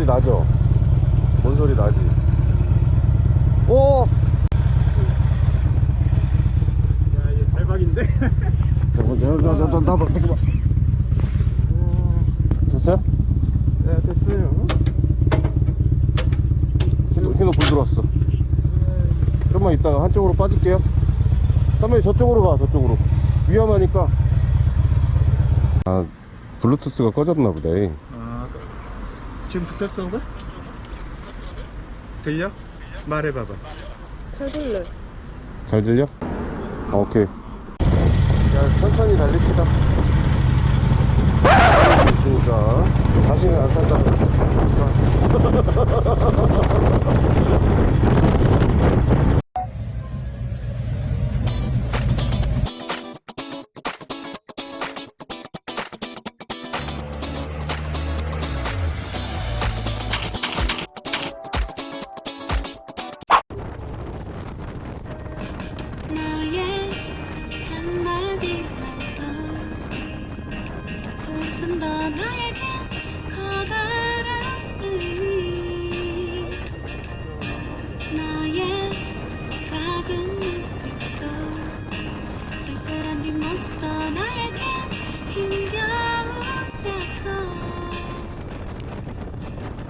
소리 나죠? 뭔 소리 나지? 오! 야 이제 잘박인데? 나나나나나 됐어요? 네 됐어요 신호, 신호 불 들어왔어. 좀만 있다가 한쪽으로 빠질게요. 선배님 저쪽으로 가, 저쪽으로. 위험하니까. 아, 블루투스가 꺼졌나 보네. 아 지금 붙었어 오빠? 들려? 말해봐봐 잘 들려. 잘 들려? 아, 오케이. 야, 천천히 달립시다. 있으니까 다시는 안 탄다.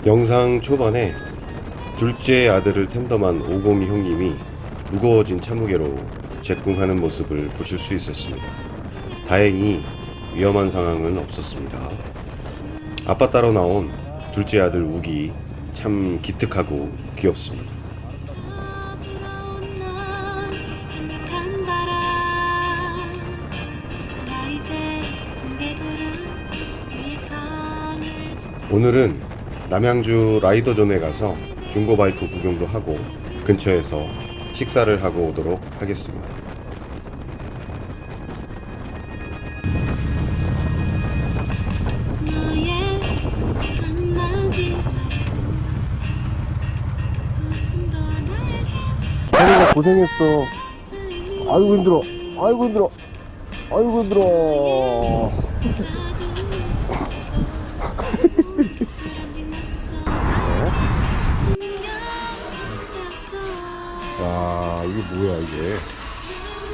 영상 초반에 둘째 아들을 텐덤한 오고미 형님이 무거워진 차무게로 제궁하는 모습을 보실 수 있었습니다. 다행히 위험한 상황은 없었습니다. 아빠 따라 나온 둘째 아들 우기 참 기특하고 귀엽습니다. 오늘은 남양주 라이더존에 가서 중고 바이크 구경도 하고 근처에서 식사를 하고 오도록 하겠습니다. 고생했어. 아이고 힘들어. 아이고 힘들어. 아이고 힘들어. 야 이게 뭐야 이게?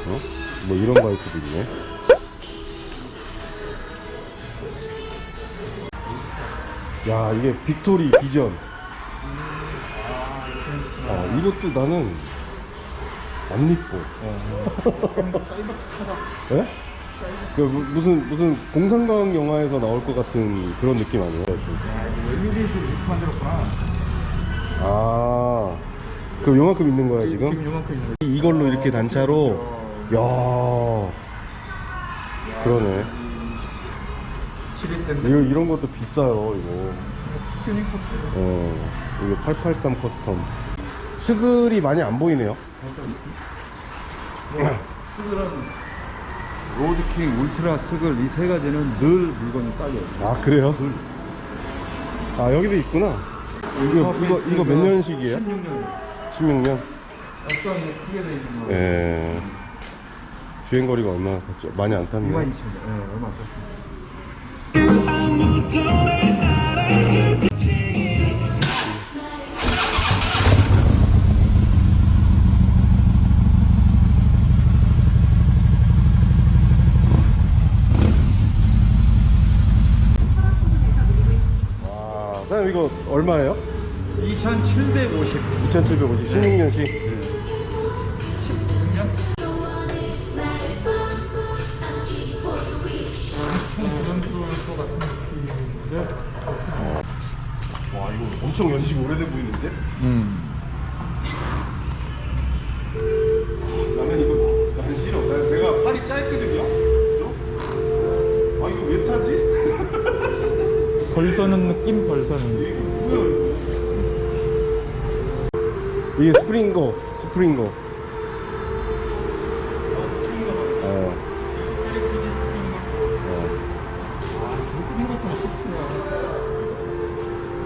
어? 뭐 이런 바이크도 있네. 야 이게 빅토리 비전. 어 이것도 나는 안 이뻐. 예? 그 무- 무슨 무슨 공상과학 영화에서 나올 것 같은 그런 느낌 아니에요? LED 이렇게 만들었구나 아, 그럼 요만큼 있는 거야 지금? 지금 요만큼 있는 거 이걸로 이렇게 단차로, 야, 그러네. 7일 때인데 이거 이런 것도 비싸요 이거. 튜닝 코스 어, 이거 883 커스텀. 스글이 많이 안 보이네요. 스글은 로드킹, 울트라, 스글 이 세 가지는 늘 물건이 딸려요. 아 그래요? 아 여기도 있구나. 이거 이거 이거 몇 년식이에요? 16년 16년. 액션이 크게 돼 있는 거 예. 주행 거리가 얼마나 탔죠? 많이 안 2만 탔네요. 2천 원 네, 얼마 안 썼습니다 이거 얼마예요? 2,750. 2750, 16년식. 와 이거 엄청 연식 오래돼 보이는데? 음. 벌 서는 느낌 벌 서는 뭐야 이거? 이게 스프링거, 스프링거. 어. 어.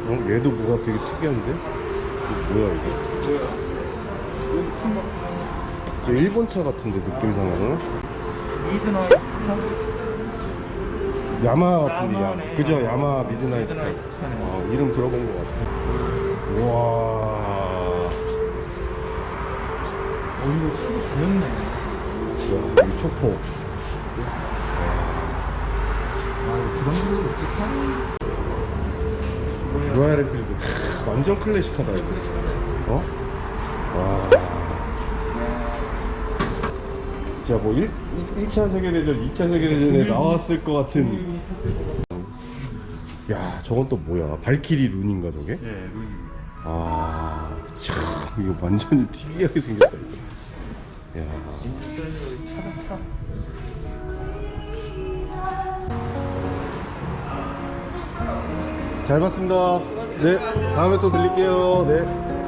어, 얘도 뭐가 되게 특이한데? 이거 뭐야 이거? 저 일본 차 같은데? 미드나이트 야마 같은데 야. 그죠 야마 미드나잇 스타. 어, 이름 들어본 것 같아 우와 어, 이거 소리 잘했네. 야, 이 초포 아, 이거 드럼으로 찍혀? 로얄 엔필드 크, 완전 클래식하다 이거 어? 와 진짜 뭐 1, 1차 세계대전 2차 세계대전에 나왔을 것 같은 야 저건 또 뭐야 발키리 룬인가 저게? 예, 루이. 아, 참, 이거 완전히 특이하게 생겼다, 이거. 야, 잘 봤습니다. 네, 다음에 또 들릴게요. 네.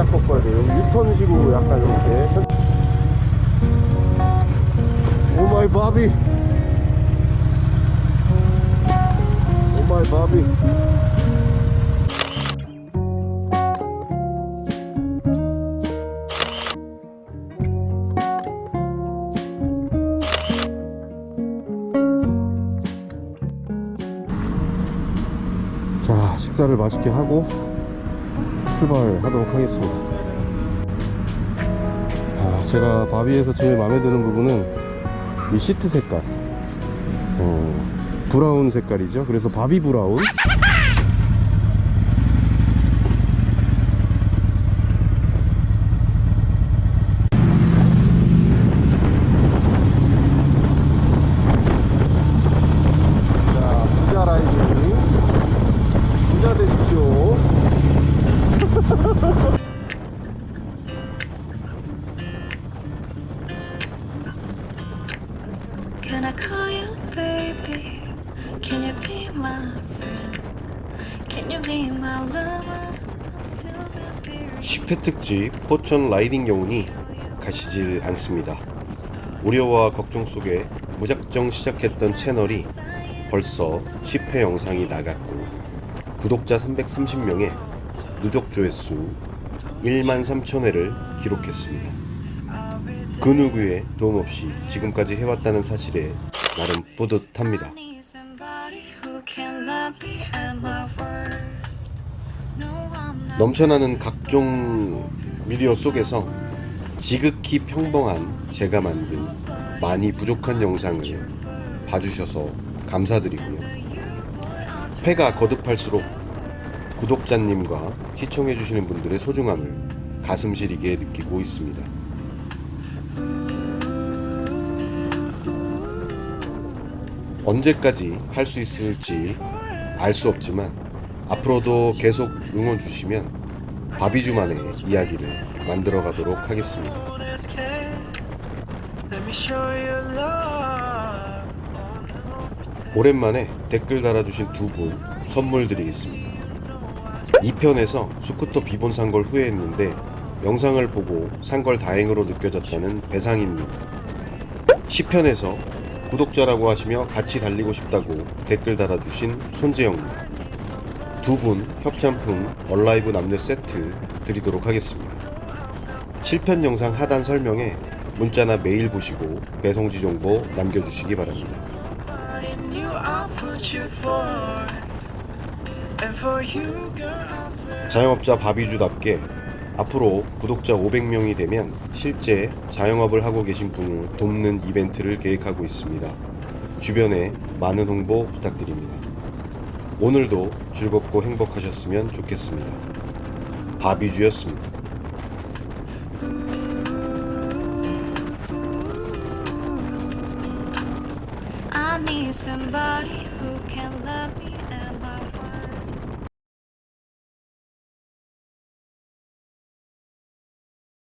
바짝 꺾어야 돼요. 유턴식으로 약간 이렇게. 천- 오 마이 바비. 오 마이 바비. 자, 식사를 맛있게 하고 출발하도록 하겠습니다. 아, 제가 바비에서 제일 마음에 드는 부분은 이 시트 색깔. 어, 브라운 색깔이죠. 그래서 바비 브라운. 자, 부자 라이딩. 부자 되십시오. Can I call you baby? Can you be my friend? Can you be my lover until the very 10회 특집 포천 라이딩 경운이 가시질 않습니다. 우려와 걱정 속에 무작정 시작했던 채널이 벌써 10회 영상이 나갔고 구독자 330명에 누적 조회수 1만 3천 회를 기록했습니다. 그 누구의 도움 없이 지금까지 해왔다는 사실에 나름 뿌듯합니다. 넘쳐나는 각종 미디어 속에서 지극히 평범한 제가 만든 많이 부족한 영상을 봐주셔서 감사드리고요. 회가 거듭할수록 구독자님과 시청해주시는 분들의 소중함을 가슴 시리게 느끼고 있습니다. 언제까지 할 수 있을지 알 수 없지만 앞으로도 계속 응원 주시면 바비주만의 이야기를 만들어 가도록 하겠습니다. 오랜만에 댓글 달아주신 두 분 선물 드리겠습니다. 2편에서 스쿠터 비본 산 걸 후회했는데 영상을 보고 산 걸 다행으로 느껴졌다는 배상입니다. 10편에서 구독자라고 하시며 같이 달리고 싶다고 댓글 달아주신 손재영님 두 분 협찬품 얼라이브 남녀 세트 드리도록 하겠습니다. 7편 영상 하단 설명에 문자나 메일 보시고 배송지 정보 남겨주시기 바랍니다. 자영업자 바비주답게 앞으로 구독자 500명이 되면 실제 자영업을 하고 계신 분을 돕는 이벤트를 계획하고 있습니다. 주변에 많은 홍보 부탁드립니다. 오늘도 즐겁고 행복하셨으면 좋겠습니다. 바비주였습니다. I need somebody who can love me